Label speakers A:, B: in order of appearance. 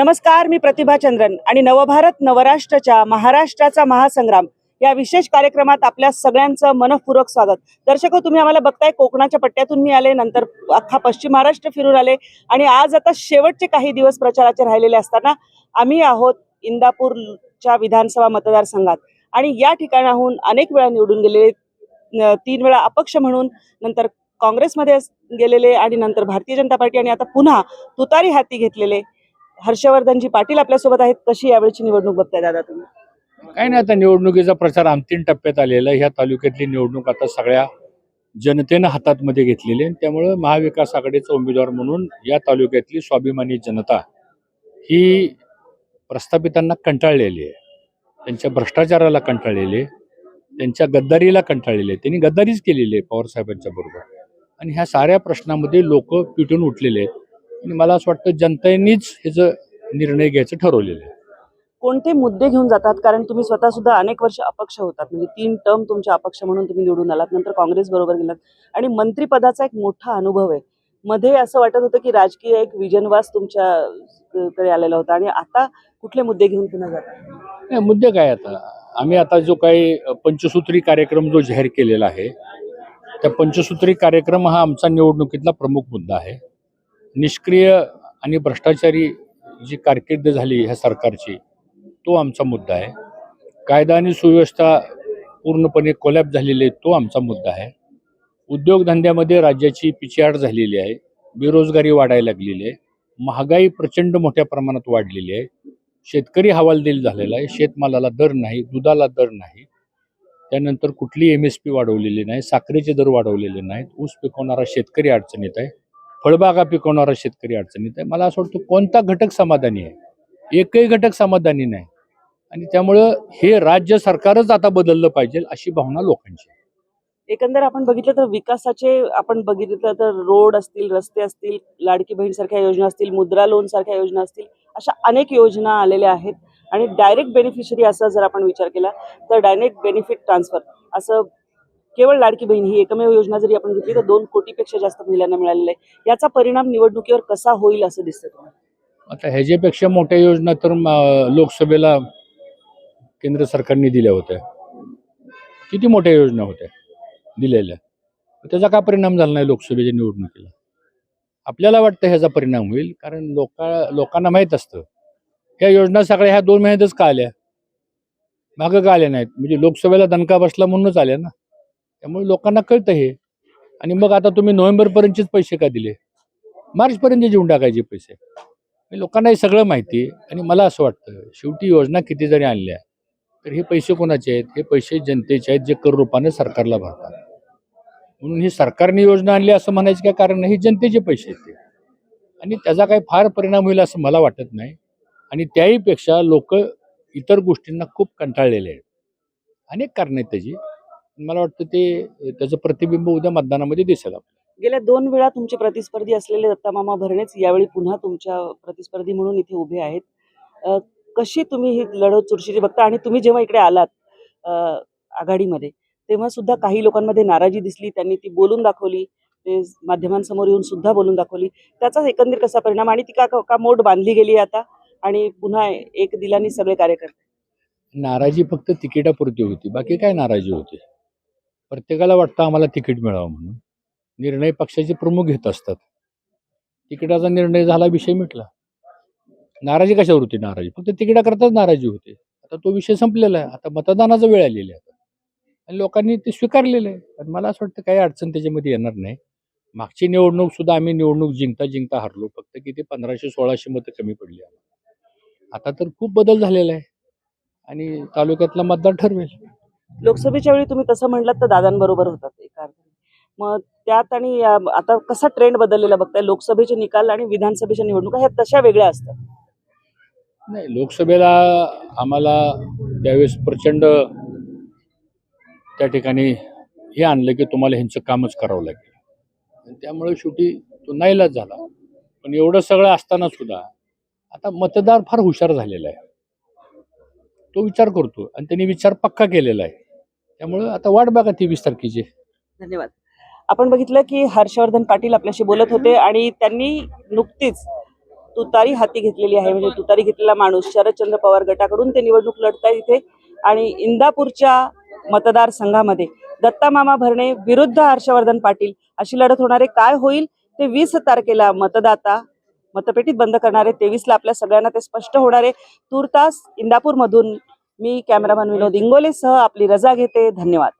A: नमस्कार मी प्रतिभा चंद्रन आणि नवभारत नवराष्ट्रच्या महाराष्ट्राचा महासंग्राम या विशेष कार्यक्रमात आपल्या सगळ्यांचं मनपूर्वक स्वागत. दर्शक हो, तुम्ही आम्हाला बघताय कोकणाच्या पट्ट्यातून मी आले नंतर अख्खा पश्चिम महाराष्ट्र फिरून आले आणि आज आता शेवटचे काही दिवस प्रचाराचे राहिलेले असताना आम्ही आहोत इंदापूरच्या विधानसभा मतदारसंघात. आणि या ठिकाणाहून अनेक वेळा निवडून गेलेले तीन वेळा अपक्ष म्हणून नंतर काँग्रेसमध्ये गेलेले आणि नंतर भारतीय जनता पार्टी आणि आता पुन्हा तुतारी हाती घेतलेले. हर्षवर्धनजी पाटील आपल्यासोबत आहेत. कशी यावेळची निवडणूक बघताय दादा तुम्ही?
B: काही नाही आता निवडणुकीचा प्रचार अंतिम टप्प्यात आलेला ह्या तालुक्यातली निवडणूक आता सगळ्या जनतेनं हातातमध्ये घेतलेली आहे. त्यामुळं महाविकास आघाडीचा उमेदवार म्हणून या तालुक्यातली स्वाभिमानी जनता ही प्रस्थापितांना कंटाळलेली आहे. त्यांच्या भ्रष्टाचाराला कंटाळलेली आहे. त्यांच्या गद्दारीला कंटाळलेली आहे. त्यांनी गद्दारीच केलेली आहे पवारसाहेबांच्या बरोबर. आणि ह्या साऱ्या प्रश्नामध्ये लोक पिटून उठलेले आहेत. आणि मला असं वाटतं जनतेनीच ह्याचं निर्णय घ्यायचं ठरवलेलं आहे.
A: कोणते मुद्दे घेऊन जातात? कारण तुम्ही स्वतः सुद्धा अनेक वर्ष अपक्ष होतात. म्हणजे तीन टर्म तुमच्या अपक्ष म्हणून तुम्ही निवडून आलात. नंतर काँग्रेस बरोबर गेलात. आणि मंत्रिपदाचा एक मोठा अनुभव आहे. मध्ये असं वाटत होतं की राजकीय एक विजनवास तुमच्याकडे आलेला होता. आणि आता कुठले मुद्दे घेऊन पुन्हा जातात?
B: मुद्दे काय आता? आम्ही आता जो काही पंचसूत्री कार्यक्रम जो जाहीर केलेला आहे त्या पंचसूत्री कार्यक्रम हा आमचा निवडणुकीतला प्रमुख मुद्दा आहे. निष्क्रिय आणि भ्रष्टाचारी जी कारकीर्द झाली ह्या सरकारची तो आमचा मुद्दा आहे. कायदा आणि सुव्यवस्था पूर्णपणे कोलॅप झालेली आहे तो आमचा मुद्दा आहे. उद्योगधंद्यामध्ये राज्याची पिछेहाट झालेली आहे बेरोजगारी वाढायला लागलेली आहे महागाई प्रचंड मोठ्या प्रमाणात वाढलेली आहे. शेतकरी हवालदिल झालेला आहे शेतमालाला दर नाही दुधाला दर नाही. त्यानंतर कुठली एम एस पी वाढवलेली नाही साखरेचे दर वाढवलेले नाहीत ऊस पिकवणारा शेतकरी अडचणीत आहे. फळबागा पिकवणारा शेतकरी अडचणीत आहे. मला असं वाटतं कोणता घटक समाधानी आहे? एकही घटक समाधानी नाही. आणि त्यामुळं हे राज्य सरकारच आता बदललं पाहिजे अशी भावना लोकांची आहे.
A: एकंदर आपण बघितलं तर विकासाचे आपण बघितलं तर रोड असतील रस्ते असतील लाडकी बहीण सारख्या योजना असतील मुद्रा लोन सारख्या योजना असतील अशा अनेक योजना आलेल्या आहेत. आणि डायरेक्ट बेनिफिशरी असा जर आपण विचार केला तर डायरेक्ट बेनिफिट ट्रान्सफर असं केवळ लाडकी बहीण ही एकमेव योजना जरी आपण घेतली तर दोन कोटीपेक्षा जास्त महिलांना मिळालेलं आहे. याचा परिणाम निवडणुकीवर कसा होईल असं दिसतं तुम्हाला?
B: आता ह्याच्यापेक्षा मोठ्या योजना तर लोकसभेला केंद्र सरकारने दिल्या होत्या. किती मोठ्या योजना होत्या? दिलेल्या. त्याचा का परिणाम झाला नाही लोकसभेच्या निवडणुकीला? आपल्याला वाटतं ह्याचा परिणाम होईल कारण लोका लोकांना माहीत असतं. ह्या योजना सगळ्या ह्या दोन महिन्यातच का आल्या? मागं का आल्या नाहीत? म्हणजे लोकसभेला दणका बसला म्हणूनच आल्या ना. त्यामुळे लोकांना कळतं हे. आणि मग आता तुम्ही नोव्हेंबरपर्यंतचेच पैसे का दिले? मार्चपर्यंत जेवून टाकायचे पैसे. लोकांना हे सगळं माहिती आहे. आणि मला असं वाटतं शेवटी योजना किती जरी आणल्या तर हे पैसे कोणाचे आहेत? हे पैसे जनतेचे आहेत जे कर रूपाने सरकारला भरतात. म्हणून ही सरकारने योजना आणली असं म्हणायचं काय कारण नाही? हे जनतेचे पैसे आहेत ते. आणि त्याचा काही फार परिणाम होईल असं मला वाटत नाही. आणि त्याहीपेक्षा लोक इतर गोष्टींना खूप कंटाळलेले आहेत. अनेक कारणं आहेत त्याची. मला वाटतं ते त्याचं प्रतिबिंब उद्या मतदानामध्ये दिसेल आपल्याला.
A: गेल्या दोन वेळा तुमचे प्रतिस्पर्धी असलेले दत्तामामा भरणेच यावेळी पुन्हा तुमच्या प्रतिस्पर्धी म्हणून इथे उभे आहेत. कशी तुम्ही ही लढत चुरशीची बघता? आणि तुम्ही जेव्हा इकडे आलात आघाडीमध्ये तेव्हा सुद्धा काही लोकांमध्ये नाराजी दिसली त्यांनी ती बोलून दाखवली ते माध्यमांसमोर येऊन सुद्धा बोलून दाखवली. त्याचा एकंदर कसा परिणाम? आणि ती का का मोड बांधली गेली आता? आणि पुन्हा एक दिलानी सगळे कार्यकर्ते.
B: नाराजी फक्त तिकिटापुरती होती बाकी काय नाराजी होती? प्रत्येकाला वाटतं आम्हाला तिकीट मिळावं म्हणून. निर्णय पक्षाचे प्रमुख घेत असतात. तिकिटाचा निर्णय झाला विषय मिटला. नाराजी कशावर होती? नाराजी. फक्त तिकिटाकरताच नाराजी होती. आता तो विषय संपलेला आहे. आता मतदानाचा वेळ आलेली आहे. आता आणि लोकांनी ते स्वीकारलेलं आहे. आणि मला असं वाटतं काही अडचण त्याच्यामध्ये येणार नाही. मागची निवडणूक सुद्धा आम्ही निवडणूक जिंकता जिंकता हरलो. फक्त किती? पंधराशे सोळाशे मतं कमी पडली आम्हाला. आता तर खूप बदल झालेला आहे. आणि तालुक्यातला मतदार ठरवेल.
A: लोकसभेच्या वेळी तुम्ही तसं म्हटलात तर दादांबरोबर होतात एका अर्थाने मग त्यात आणि आता कसा ट्रेंड बदललेला बघताय? लोकसभेचे निकाल आणि विधानसभेच्या निवडणुका ह्या तशा वेगळ्या असतात.
B: नाही लोकसभेला आम्हाला त्यावेळेस प्रचंड त्या ठिकाणी हे आणलं की तुम्हाला ह्यांचं कामच करावं लागेल. त्यामुळे शेवटी तो नाईलाज झाला. पण एवढं सगळं असताना सुद्धा आता मतदार फार हुशार झालेला आहे. तो विचार करतो आणि त्यांनी विचार पक्का केलेला आहे. त्यामुळं आता वाट बघा तेवीस तारखेची.
A: धन्यवाद. आपण बघितलं की हर्षवर्धन पाटील आपल्याशी बोलत होते आणि त्यांनी नुकतीच तुतारी हाती घेतलेली आहे. म्हणजे तुतारी घेतलेला माणूस शरदचंद्र पवार गटाकडून ते निवडणूक लढताय इथे. आणि इंदापूरच्या मतदारसंघामध्ये दत्ता मामा भरणे विरुद्ध हर्षवर्धन पाटील अशी लढत होणारे काय होईल? ते वीस तारखेला मतदाता मतपेटीत बंद करणारे तेवीसला आपल्या सगळ्यांना ते स्पष्ट होणार. आहे तूर्तास इंदापूरमधून मी कॅमेरामन विनोद इंगोलेसह आपली रजा घेते. धन्यवाद.